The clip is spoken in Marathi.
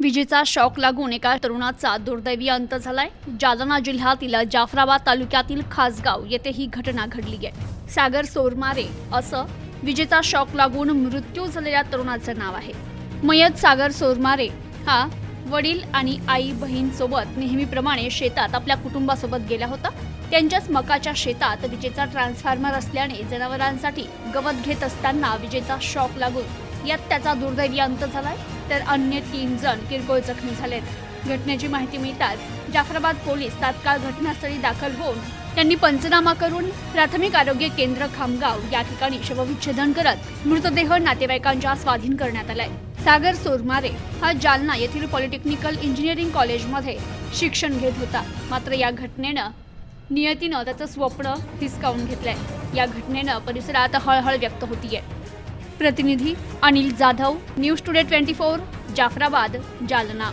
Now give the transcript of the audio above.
विजेचा शॉक लागून एका तरुणाचा दुर्दैवी अंत झालाय. जालना जिल्ह्यातील जाफराबाद तालुक्यातील खासगाव येथे ही घटना घडली आहे. सागर सोरमारे असं विजेचा शॉक लागून मृत्यू झालेल्या तरुणाचं नाव आहे. मयत सागर सोरमारे हा वडील आणि आई बहीण सोबत नेहमीप्रमाणे शेतात आपल्या कुटुंबासोबत गेला होता. त्यांच्याच मकाच्या शेतात विजेचा ट्रान्सफॉर्मर असल्याने जनावरांसाठी गवत घेत असताना विजेचा शॉक लागून यात त्याचा दुर्दैवी अंत झालाय. तर अन्य तीन जण किरकोळ जखमी झालेत. घटनेची माहिती मिळताच जाफराबाद पोलीस तात्काळ घटनास्थळी दाखल होऊन त्यांनी पंचनामा करून प्राथमिक आरोग्य केंद्र खामगाव या ठिकाणी शवविच्छेदन करत मृतदेह नातेवाईकांच्या स्वाधीन करण्यात आलाय. सागर सोरमारे हा जालना येथील पॉलिटेक्निकल इंजिनिअरिंग कॉलेजमध्ये शिक्षण घेत होता. मात्र या घटनेनं नियतीनं त्याचं स्वप्न हिसकावून घेतलंय. या घटनेनं परिसरात हळहळ व्यक्त होतीये. प्रतिनिधी Anil Jadhav news today twenty four Jafrabad Jalna.